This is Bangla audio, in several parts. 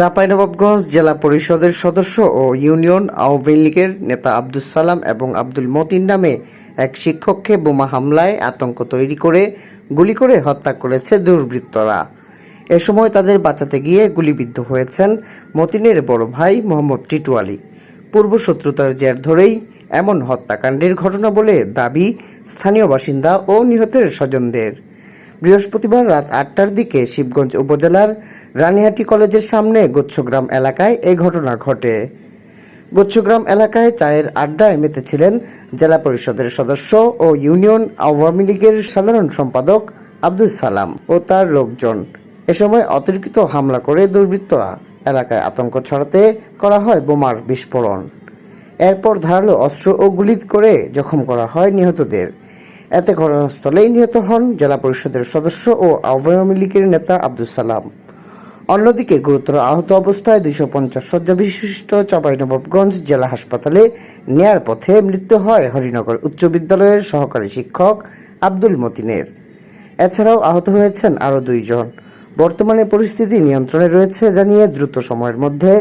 চাঁপাইনবাবগঞ্জ জেলা পরিষদের সদস্য ও ইউনিয়ন আওয়ামী লীগের নেতা আব্দুল সালাম এবং আব্দুল মতিন নামে এক শিক্ষককে বোমা হামলায় আতঙ্ক তৈরি করে গুলি করে হত্যা করেছে দুর্বৃত্তরা। এ সময় তাদের বাঁচাতে গিয়ে গুলিবিদ্ধ হয়েছেন মতিনের বড় ভাই মোহাম্মদ টিটু আলী। পূর্ব শত্রুতার জের ধরেই এমন হত্যাকাণ্ডের ঘটনা বলে দাবি স্থানীয় বাসিন্দা ও নিহতের স্বজনদের। বৃহস্পতিবার রাত আটটার দিকে শিবগঞ্জ উপজেলার রানিহাটি কলেজের সামনে গোচ্ছগ্রাম এলাকায় এই ঘটনা ঘটে। গোচ্ছগ্রাম এলাকায় চায়ের আড্ডায় মেতেছিলেন জেলা পরিষদের সদস্য ও ইউনিয়ন আওয়ামী লীগের সাধারণ সম্পাদক আব্দুল সালাম ও তার লোকজন। এ সময় অতিরিক্ত হামলা করে দুর্বৃত্তরা এলাকায় আতঙ্ক ছড়াতে করা হয় বোমার বিস্ফোরণ। এরপর ধারালো অস্ত্র ও গুলি করে জখম করা হয় নিহতদের। এতে ঘটনাস্থলেই নিহত হন জেলা পরিষদের সদস্য ও আওয়ামী লীগের নেতা আব্দুল সালাম। অন্যদিকে গুরুতর আহত অবস্থায় দুইশো পঞ্চাশ শয্যা বিশিষ্ট চাঁপাইনবাবগঞ্জ জেলা হাসপাতালে নেয়ার পথে মৃত্যু হয় হরিনগর উচ্চ বিদ্যালয়ের সহকারী শিক্ষক আব্দুল মতিনের। এছাড়াও আহত হয়েছেন আরও দুইজন। বর্তমানে পরিস্থিতি নিয়ন্ত্রণে রয়েছে জানিয়ে দ্রুত সময়ের মধ্যে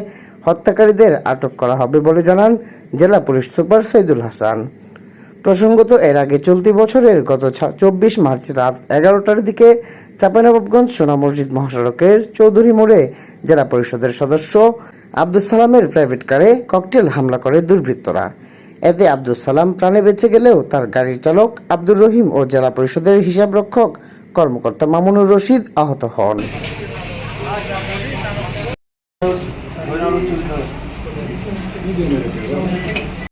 হত্যাকারীদের আটক করা হবে বলে জানান জেলা পুলিশ সুপার সৈদুল হাসান। প্রসঙ্গত, এর আগে চলতি বছরের গত চব্বিশ মার্চ রাত এগারোটার দিকে চাপানাবগঞ্জ সোনা মসজিদ মহাসড়কের চৌধুরী মোড়ে জেলা পরিষদের সদস্য আব্দুল সালামের প্রাইভেট কারে ককটেল হামলা করে দুর্বৃত্তরা। এতে আব্দুল সালাম প্রাণে বেঁচে গেলেও তার গাড়ির চালক আব্দুর রহিম ও জেলা পরিষদের হিসাবরক্ষক কর্মকর্তা মামুনুর রশিদ আহত হন।